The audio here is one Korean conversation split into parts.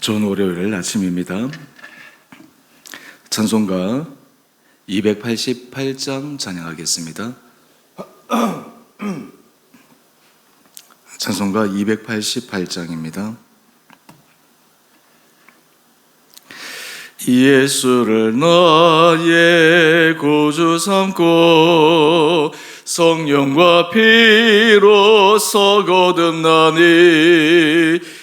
좋은 월요일 아침입니다. 찬송가 288장 찬양하겠습니다. 찬송가 288장입니다. 예수를 나의 구주 삼고 성령과 피로 서 거듭나니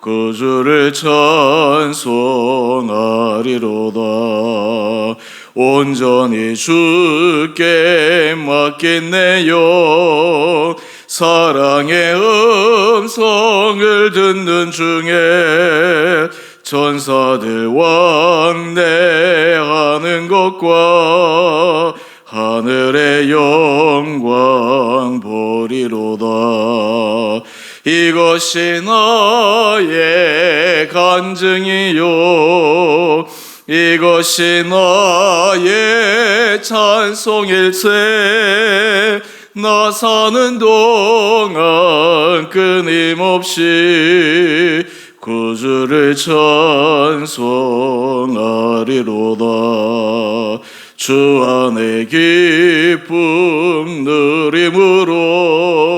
구주를 찬송하리로다. 온전히 주께 맡겠네요. 사랑의 음성을 듣는 중에 천사들 왕래하는 것과 하늘의 영광 보리로다 이것이 나의 간증이요. 이것이 나의 찬송일세. 나 사는 동안 끊임없이 구주를 찬송하리로다. 주 안에 기쁨 누림으로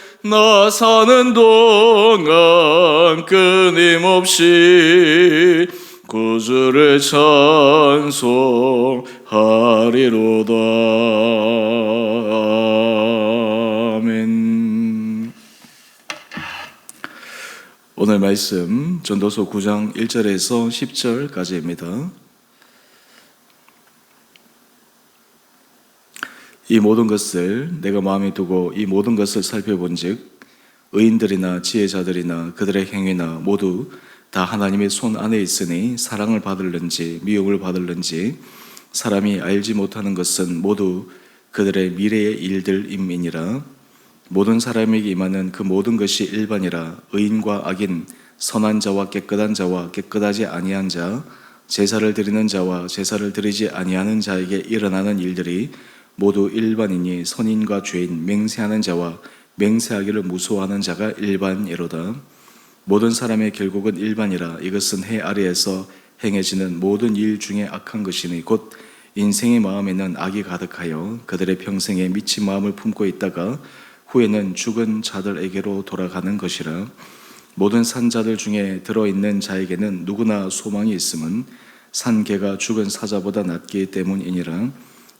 나 사는 동안 끊임없이 구주를 찬송하리로다 아멘 오늘 말씀 전도서 9장 1절에서 10절까지입니다. 이 모든 것을 내가 마음에 두고 이 모든 것을 살펴본즉 의인들이나 지혜자들이나 그들의 행위나 모두 다 하나님의 손 안에 있으니 사랑을 받을는지 미움을 받을는지 사람이 알지 못하는 것은 모두 그들의 미래의 일들임이니라. 모든 사람에게 임하는 그 모든 것이 일반이라. 의인과 악인 선한 자와 깨끗한 자와 깨끗하지 아니한 자 제사를 드리는 자와 제사를 드리지 아니하는 자에게 일어나는 일들이 모두 일반이니 선인과 죄인 맹세하는 자와 맹세하기를 무소하는 자가 일반이로다. 모든 사람의 결국은 일반이라 이것은 해 아래에서 행해지는 모든 일 중에 악한 것이니 곧 인생의 마음에는 악이 가득하여 그들의 평생에 미친 마음을 품고 있다가 후에는 죽은 자들에게로 돌아가는 것이라. 모든 산자들 중에 들어있는 자에게는 누구나 소망이 있음은 산개가 죽은 사자보다 낫기 때문이니라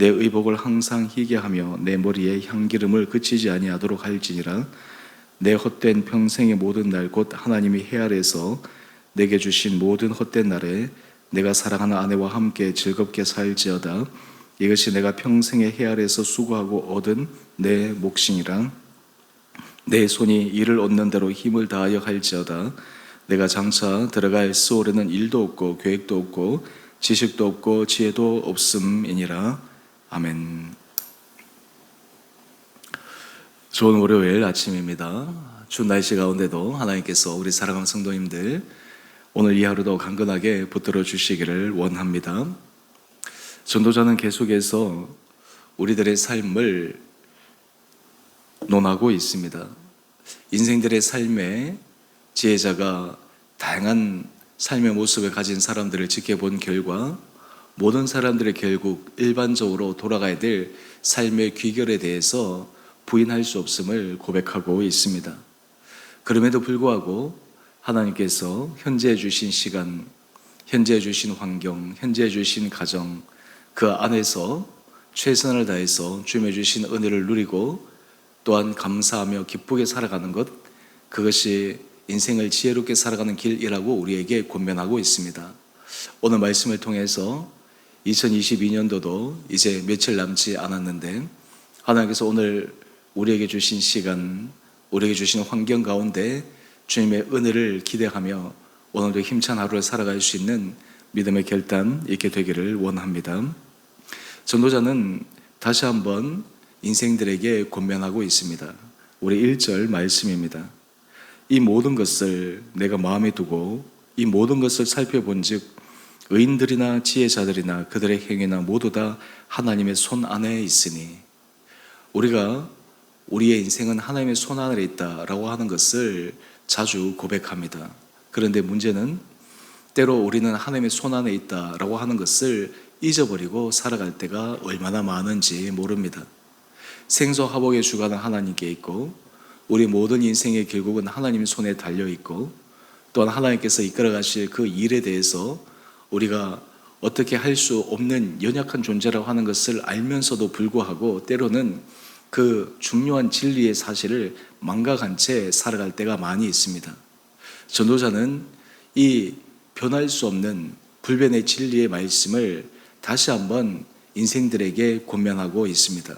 내 의복을 항상 희게 하며 내 머리에 향기름을 그치지 아니하도록 할지니라. 내 헛된 평생의 모든 날 곧 하나님이 해 아래에서 내게 주신 모든 헛된 날에 내가 사랑하는 아내와 함께 즐겁게 살지어다. 이것이 내가 평생의 해 아래에서 수고하고 얻은 내 몫이니라. 내 손이 일을 얻는 대로 힘을 다하여 할지어다. 내가 장차 들어갈 수오르는 일도 없고 계획도 없고 지식도 없고 지혜도 없음이니라 아멘. 좋은 월요일 아침입니다. 추운 날씨 가운데도 하나님께서 우리 사랑하는 성도님들 오늘 이 하루도 강건하게 붙들어 주시기를 원합니다. 전도자는 계속해서 우리들의 삶을 논하고 있습니다. 인생들의 삶에 지혜자가 다양한 삶의 모습을 가진 사람들을 지켜본 결과 모든 사람들이 결국 일반적으로 돌아가야 될 삶의 귀결에 대해서 부인할 수 없음을 고백하고 있습니다. 그럼에도 불구하고 하나님께서 현재 주신 시간, 현재 주신 환경, 현재 주신 가정 그 안에서 최선을 다해서 주님의 주신 은혜를 누리고 또한 감사하며 기쁘게 살아가는 것 그것이 인생을 지혜롭게 살아가는 길이라고 우리에게 권면하고 있습니다. 오늘 말씀을 통해서 2022년도도 이제 며칠 남지 않았는데 하나님께서 오늘 우리에게 주신 시간, 우리에게 주신 환경 가운데 주님의 은혜를 기대하며 오늘도 힘찬 하루를 살아갈 수 있는 믿음의 결단 있게 되기를 원합니다. 전도자는 다시 한번 인생들에게 권면하고 있습니다. 우리 1절 말씀입니다. 이 모든 것을 내가 마음에 두고 이 모든 것을 살펴본즉 의인들이나 지혜자들이나 그들의 행위나 모두 다 하나님의 손 안에 있으니 우리가 우리의 인생은 하나님의 손 안에 있다라고 하는 것을 자주 고백합니다. 그런데 문제는 때로 우리는 하나님의 손 안에 있다라고 하는 것을 잊어버리고 살아갈 때가 얼마나 많은지 모릅니다. 생소하복의 주관은 하나님께 있고 우리 모든 인생의 결국은 하나님 손에 달려 있고 또한 하나님께서 이끌어 가실 그 일에 대해서 우리가 어떻게 할 수 없는 연약한 존재라고 하는 것을 알면서도 불구하고 때로는 그 중요한 진리의 사실을 망각한 채 살아갈 때가 많이 있습니다. 전도자는 이 변할 수 없는 불변의 진리의 말씀을 다시 한번 인생들에게 권면하고 있습니다.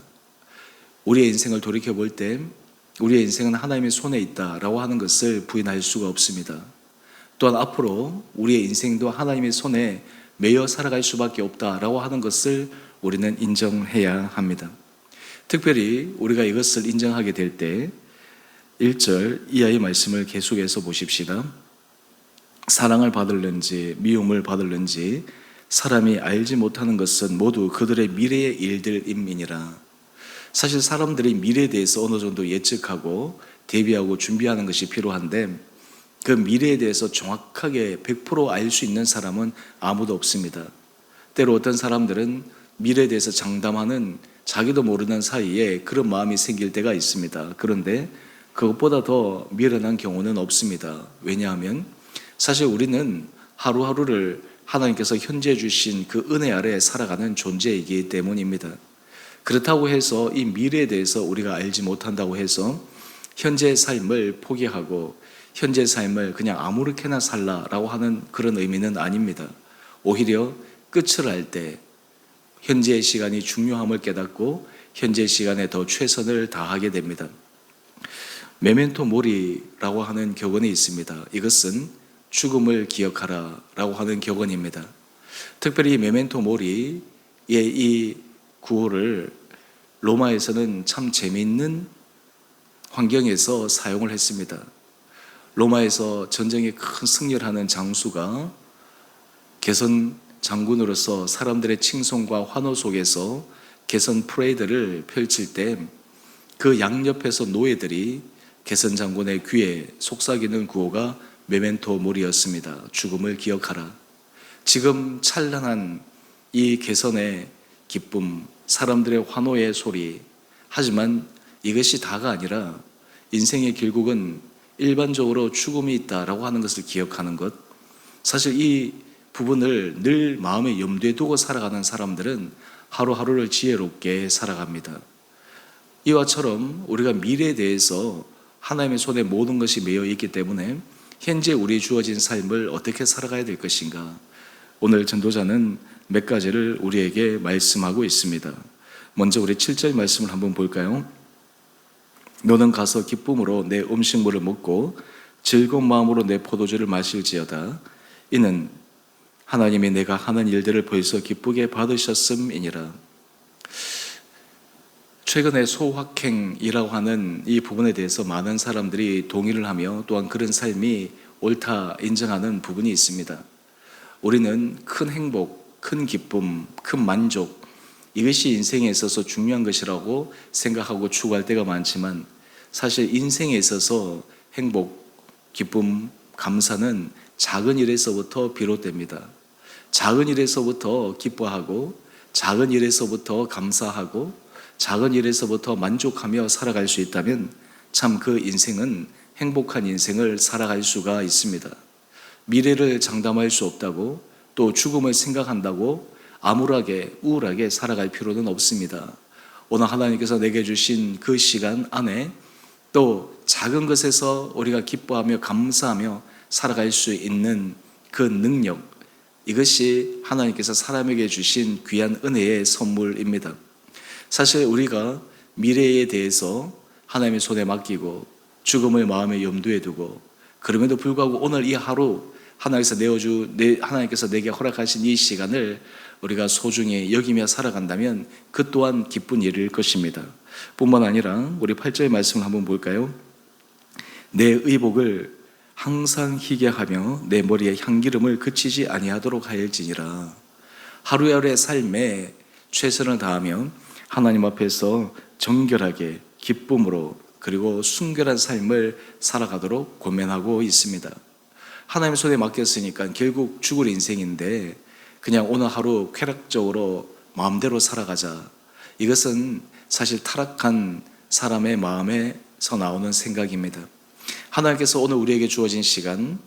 우리의 인생을 돌이켜 볼 때 우리의 인생은 하나님의 손에 있다라고 하는 것을 부인할 수가 없습니다. 또한 앞으로 우리의 인생도 하나님의 손에 매여 살아갈 수밖에 없다라고 하는 것을 우리는 인정해야 합니다. 특별히 우리가 이것을 인정하게 될 때 1절 이하의 말씀을 계속해서 보십시다. 사랑을 받을는지 미움을 받을는지 사람이 알지 못하는 것은 모두 그들의 미래의 일들임이니라. 사실 사람들이 미래에 대해서 어느 정도 예측하고 대비하고 준비하는 것이 필요한데 그 미래에 대해서 정확하게 100%알 수 있는 사람은 아무도 없습니다. 때로 어떤 사람들은 미래에 대해서 장담하는 자기도 모르는 사이에 그런 마음이 생길 때가 있습니다. 그런데 그것보다 더 미련한 경우는 없습니다. 왜냐하면 사실 우리는 하루하루를 하나님께서 현재 주신 그 은혜 아래 살아가는 존재이기 때문입니다. 그렇다고 해서 이 미래에 대해서 우리가 알지 못한다고 해서 현재의 삶을 포기하고 현재 삶을 그냥 아무렇게나 살라라고 하는 그런 의미는 아닙니다. 오히려 끝을 알 때 현재의 시간이 중요함을 깨닫고 현재 시간에 더 최선을 다하게 됩니다. 메멘토 모리라고 하는 격언이 있습니다. 이것은 죽음을 기억하라라고 하는 격언입니다. 특별히 메멘토 모리의 이 구호를 로마에서는 참 재미있는 환경에서 사용을 했습니다. 로마에서 전쟁에 큰 승리를 하는 장수가 개선 장군으로서 사람들의 칭송과 환호 속에서 개선 프레이드를 펼칠 때 그 양옆에서 노예들이 개선 장군의 귀에 속삭이는 구호가 메멘토 모리였습니다. 죽음을 기억하라. 지금 찬란한 이 개선의 기쁨, 사람들의 환호의 소리. 하지만 이것이 다가 아니라 인생의 결국은 일반적으로 죽음이 있다라고 하는 것을 기억하는 것. 사실 이 부분을 늘 마음에 염두에 두고 살아가는 사람들은 하루하루를 지혜롭게 살아갑니다. 이와처럼 우리가 미래에 대해서 하나님의 손에 모든 것이 매여 있기 때문에 현재 우리 주어진 삶을 어떻게 살아가야 될 것인가. 오늘 전도자는 몇 가지를 우리에게 말씀하고 있습니다. 먼저 우리 7절 말씀을 한번 볼까요? 너는 가서 기쁨으로 내 음식물을 먹고 즐거운 마음으로 내 포도주를 마실지어다. 이는 하나님이 내가 하는 일들을 벌써 기쁘게 받으셨음이니라. 최근에 소확행이라고 하는 이 부분에 대해서 많은 사람들이 동의를 하며 또한 그런 삶이 옳다 인정하는 부분이 있습니다. 우리는 큰 행복, 큰 기쁨, 큰 만족, 이것이 인생에 있어서 중요한 것이라고 생각하고 추구할 때가 많지만 사실 인생에 있어서 행복, 기쁨, 감사는 작은 일에서부터 비롯됩니다. 작은 일에서부터 기뻐하고 작은 일에서부터 감사하고 작은 일에서부터 만족하며 살아갈 수 있다면 참 그 인생은 행복한 인생을 살아갈 수가 있습니다. 미래를 장담할 수 없다고 또 죽음을 생각한다고 암울하게 우울하게 살아갈 필요는 없습니다. 오늘 하나님께서 내게 주신 그 시간 안에 또 작은 것에서 우리가 기뻐하며 감사하며 살아갈 수 있는 그 능력 이것이 하나님께서 사람에게 주신 귀한 은혜의 선물입니다. 사실 우리가 미래에 대해서 하나님의 손에 맡기고 죽음을 마음에 염두에 두고 그럼에도 불구하고 오늘 이 하루 하나님께서 내어주 내, 하나님께서 내게 허락하신 이 시간을 우리가 소중히 여기며 살아간다면 그 또한 기쁜 일일 것입니다. 뿐만 아니라 우리 8절의 말씀을 한번 볼까요? 내 의복을 항상 희게 하며 내 머리에 향기름을 그치지 아니하도록 하일지니라. 하루하루의 삶에 최선을 다하며 하나님 앞에서 정결하게 기쁨으로 그리고 순결한 삶을 살아가도록 고민하고 있습니다. 하나님 손에 맡겼으니까 결국 죽을 인생인데 그냥 오늘 하루 쾌락적으로 마음대로 살아가자. 이것은 사실 타락한 사람의 마음에서 나오는 생각입니다. 하나님께서 오늘 우리에게 주어진 시간,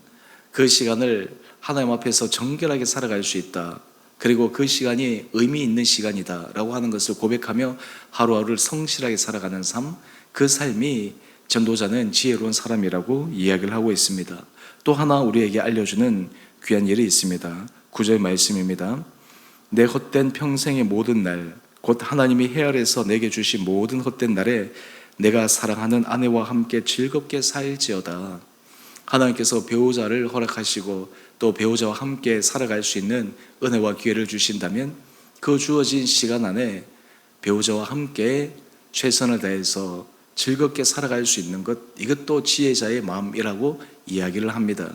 그 시간을 하나님 앞에서 정결하게 살아갈 수 있다. 그리고 그 시간이 의미 있는 시간이다. 라고 하는 것을 고백하며 하루하루를 성실하게 살아가는 삶, 그 삶이 전도자는 지혜로운 사람이라고 이야기를 하고 있습니다. 또 하나 우리에게 알려주는 귀한 일이 있습니다. 구절 말씀입니다. 내 헛된 평생의 모든 날, 곧 하나님이 헤아려서 내게 주신 모든 헛된 날에 내가 사랑하는 아내와 함께 즐겁게 살지어다. 하나님께서 배우자를 허락하시고 또 배우자와 함께 살아갈 수 있는 은혜와 기회를 주신다면 그 주어진 시간 안에 배우자와 함께 최선을 다해서 즐겁게 살아갈 수 있는 것 이것도 지혜자의 마음이라고 이야기를 합니다.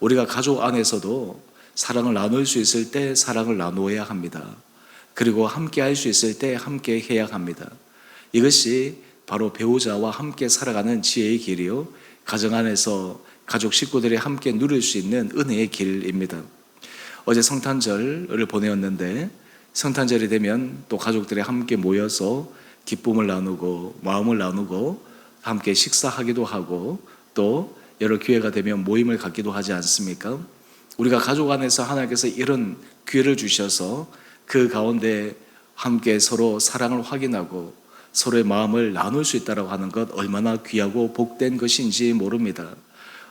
우리가 가족 안에서도 사랑을 나눌 수 있을 때 사랑을 나누어야 합니다. 그리고 함께 할 수 있을 때 함께 해야 합니다. 이것이 바로 배우자와 함께 살아가는 지혜의 길이요. 가정 안에서 가족 식구들이 함께 누릴 수 있는 은혜의 길입니다. 어제 성탄절을 보내었는데 성탄절이 되면 또 가족들이 함께 모여서 기쁨을 나누고 마음을 나누고 함께 식사하기도 하고 또 여러 기회가 되면 모임을 갖기도 하지 않습니까? 우리가 가족 안에서 하나님께서 이런 기회를 주셔서 그 가운데 함께 서로 사랑을 확인하고 서로의 마음을 나눌 수 있다고 하는 것 얼마나 귀하고 복된 것인지 모릅니다.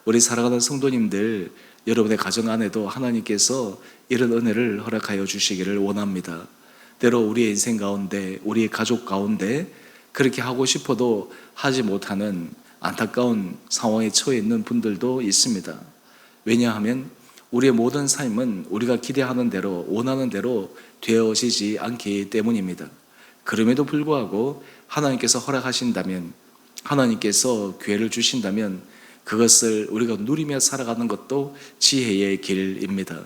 우리 사랑하는 성도님들, 여러분의 가정 안에도 하나님께서 이런 은혜를 허락하여 주시기를 원합니다. 때로 우리의 인생 가운데, 우리의 가족 가운데 그렇게 하고 싶어도 하지 못하는 안타까운 상황에 처해 있는 분들도 있습니다. 왜냐하면 우리의 모든 삶은 우리가 기대하는 대로, 원하는 대로 되어지지 않기 때문입니다. 그럼에도 불구하고 하나님께서 허락하신다면, 하나님께서 기회를 주신다면 그것을 우리가 누리며 살아가는 것도 지혜의 길입니다.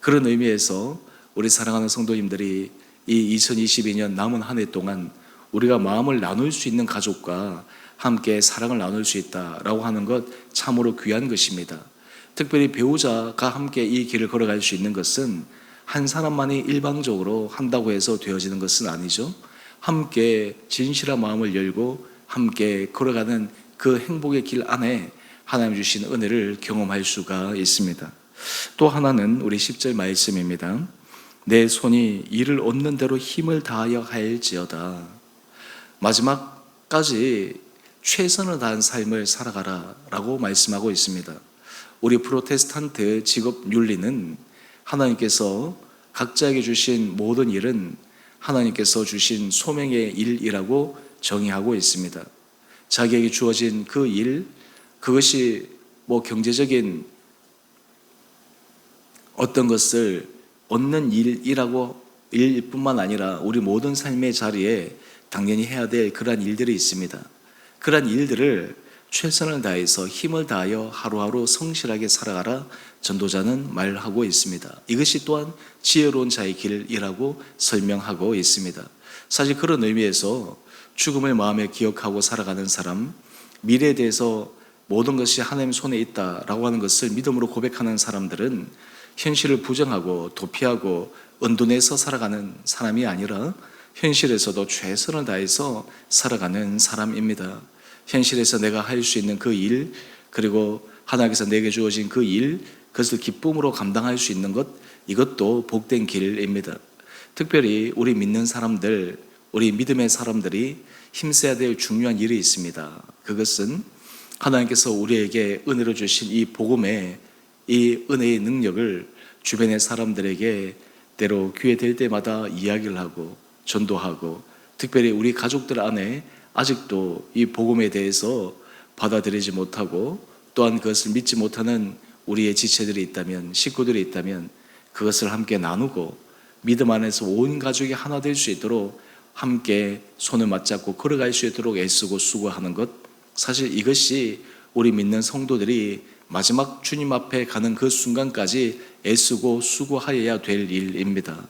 그런 의미에서 우리 사랑하는 성도님들이 이 2022년 남은 한 해 동안 우리가 마음을 나눌 수 있는 가족과 함께 사랑을 나눌 수 있다라고 하는 것 참으로 귀한 것입니다. 특별히 배우자가 함께 이 길을 걸어갈 수 있는 것은 한 사람만이 일방적으로 한다고 해서 되어지는 것은 아니죠. 함께 진실한 마음을 열고 함께 걸어가는 그 행복의 길 안에 하나님 주신 은혜를 경험할 수가 있습니다. 또 하나는 우리 10절 말씀입니다. 내 손이 이를 얻는 대로 힘을 다하여 할지어다. 마지막까지 최선을 다한 삶을 살아가라 라고 말씀하고 있습니다. 우리 프로테스탄트 직업 윤리는 하나님께서 각자에게 주신 모든 일은 하나님께서 주신 소명의 일이라고 정의하고 있습니다. 자기에게 주어진 그 일, 그것이 뭐 경제적인 어떤 것을 얻는 일이라고 일뿐만 아니라 우리 모든 삶의 자리에 당연히 해야 될 그러한 일들이 있습니다. 그러한 일들을 최선을 다해서 힘을 다하여 하루하루 성실하게 살아가라 전도자는 말하고 있습니다. 이것이 또한 지혜로운 자의 길이라고 설명하고 있습니다. 사실 그런 의미에서 죽음을 마음에 기억하고 살아가는 사람, 미래에 대해서 모든 것이 하나님 손에 있다라고 하는 것을 믿음으로 고백하는 사람들은 현실을 부정하고 도피하고 은둔해서 살아가는 사람이 아니라 현실에서도 최선을 다해서 살아가는 사람입니다. 현실에서 내가 할 수 있는 그 일, 그리고 하나님께서 내게 주어진 그 일, 그것을 기쁨으로 감당할 수 있는 것, 이것도 복된 길입니다. 특별히 우리 믿는 사람들, 우리 믿음의 사람들이 힘써야 될 중요한 일이 있습니다. 그것은 하나님께서 우리에게 은혜로 주신 이 복음의 이 은혜의 능력을 주변의 사람들에게 때로 기회 될 때마다 이야기를 하고 전도하고 특별히 우리 가족들 안에 아직도 이 복음에 대해서 받아들이지 못하고 또한 그것을 믿지 못하는 우리의 지체들이 있다면 식구들이 있다면 그것을 함께 나누고 믿음 안에서 온 가족이 하나 될 수 있도록 함께 손을 맞잡고 걸어갈 수 있도록 애쓰고 수고하는 것 사실 이것이 우리 믿는 성도들이 마지막 주님 앞에 가는 그 순간까지 애쓰고 수고하여야 될 일입니다.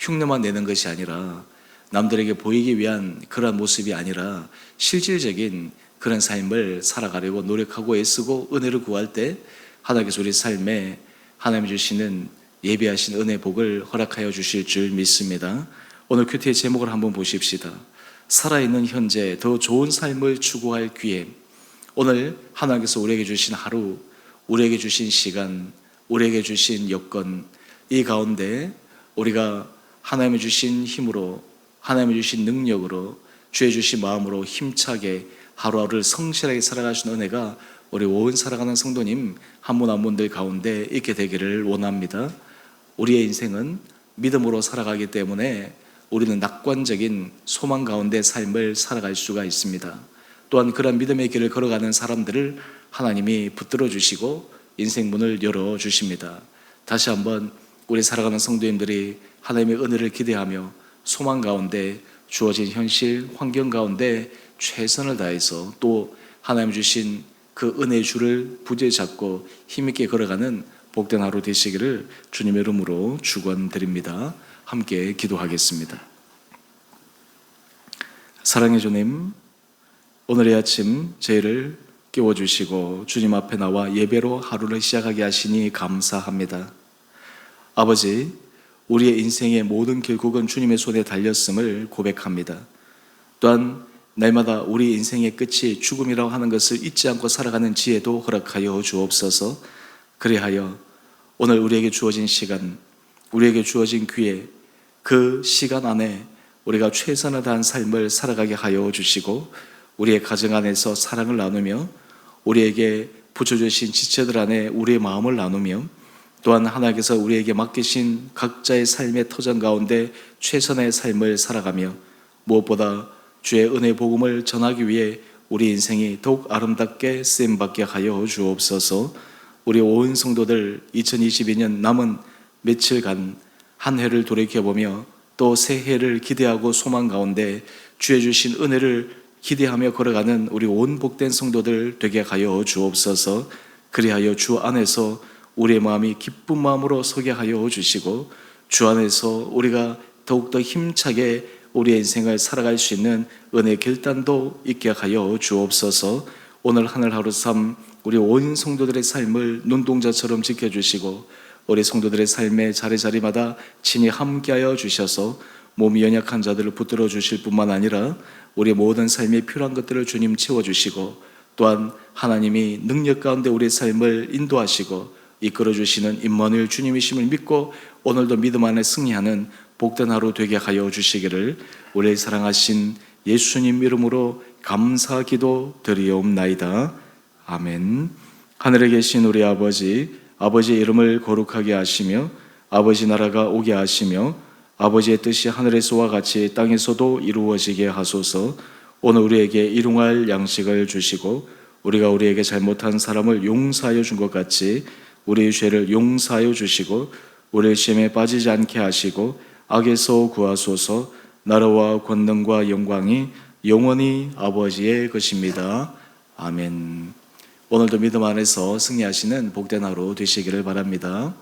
흉내만 내는 것이 아니라 남들에게 보이기 위한 그런 모습이 아니라 실질적인 그런 삶을 살아가려고 노력하고 애쓰고 은혜를 구할 때 하나님께서 우리 삶에 하나님 주시는 예비하신 은혜 복을 허락하여 주실 줄 믿습니다. 오늘 큐티의 제목을 한번 보십시다. 살아있는 현재 더 좋은 삶을 추구할 기회. 오늘 하나님께서 우리에게 주신 하루, 우리에게 주신 시간, 우리에게 주신 여건, 이 가운데 우리가 하나님이 주신 힘으로, 하나님이 주신 능력으로, 주의 주신 마음으로 힘차게 하루하루를 성실하게 살아가신 은혜가 우리 온 살아가는 성도님 한 분 한 분들 가운데 있게 되기를 원합니다. 우리의 인생은 믿음으로 살아가기 때문에 우리는 낙관적인 소망 가운데 삶을 살아갈 수가 있습니다. 또한 그런 믿음의 길을 걸어가는 사람들을 하나님이 붙들어 주시고 인생 문을 열어 주십니다. 다시 한번 우리 살아가는 성도님들이 하나님의 은혜를 기대하며 소망 가운데 주어진 현실 환경 가운데 최선을 다해서 또 하나님 주신 그 은혜의 줄을 부재잡고 힘있게 걸어가는 복된 하루 되시기를 주님의 이름으로 축원드립니다. 함께 기도하겠습니다. 사랑의 주님, 오늘의 아침 저희를 깨워주시고 주님 앞에 나와 예배로 하루를 시작하게 하시니 감사합니다. 아버지, 우리의 인생의 모든 결국은 주님의 손에 달렸음을 고백합니다. 또한 날마다 우리 인생의 끝이 죽음이라고 하는 것을 잊지 않고 살아가는 지혜도 허락하여 주옵소서. 그리하여 오늘 우리에게 주어진 시간, 우리에게 주어진 기회, 그 시간 안에 우리가 최선을 다한 삶을 살아가게 하여 주시고 우리의 가정 안에서 사랑을 나누며 우리에게 붙여주신 지체들 안에 우리의 마음을 나누며 또한 하나님께서 우리에게 맡기신 각자의 삶의 터전 가운데 최선의 삶을 살아가며 무엇보다 주의 은혜 복음을 전하기 위해 우리 인생이 더욱 아름답게 쓰임받게 하여 주옵소서. 우리 온 성도들 2022년 남은 며칠간 한 해를 돌이켜보며 또 새 해를 기대하고 소망 가운데 주의 주신 은혜를 기대하며 걸어가는 우리 온 복된 성도들 되게 하여 주옵소서. 그리하여 주 안에서 우리의 마음이 기쁜 마음으로 서게 하여 주시고 주 안에서 우리가 더욱더 힘차게 우리의 인생을 살아갈 수 있는 은혜 결단도 있게 하여 주옵소서. 오늘 하늘 하루 삶 우리 온 성도들의 삶을 눈동자처럼 지켜주시고 우리 성도들의 삶의 자리자리마다 친히 함께하여 주셔서 몸이 연약한 자들을 붙들어 주실 뿐만 아니라 우리 모든 삶에 필요한 것들을 주님 채워주시고 또한 하나님이 능력 가운데 우리의 삶을 인도하시고 이끌어 주시는 임마누엘 주님이심을 믿고 오늘도 믿음 안에 승리하는 복된 하루 되게 하여 주시기를 우리의 사랑하신 예수님 이름으로 감사 기도 드리옵나이다. 아멘. 하늘에 계신 우리 아버지 아버지의 이름을 거룩하게 하시며 아버지 나라가 오게 하시며 아버지의 뜻이 하늘에서와 같이 땅에서도 이루어지게 하소서. 오늘 우리에게 일용할 양식을 주시고 우리가 우리에게 잘못한 사람을 용서하여 준 것 같이 우리의 죄를 용서하여 주시고 우리의 시험에 빠지지 않게 하시고 악에서 구하소서. 나라와 권능과 영광이 영원히 아버지의 것입니다. 아멘. 오늘도 믿음 안에서 승리하시는 복된 하루 되시기를 바랍니다.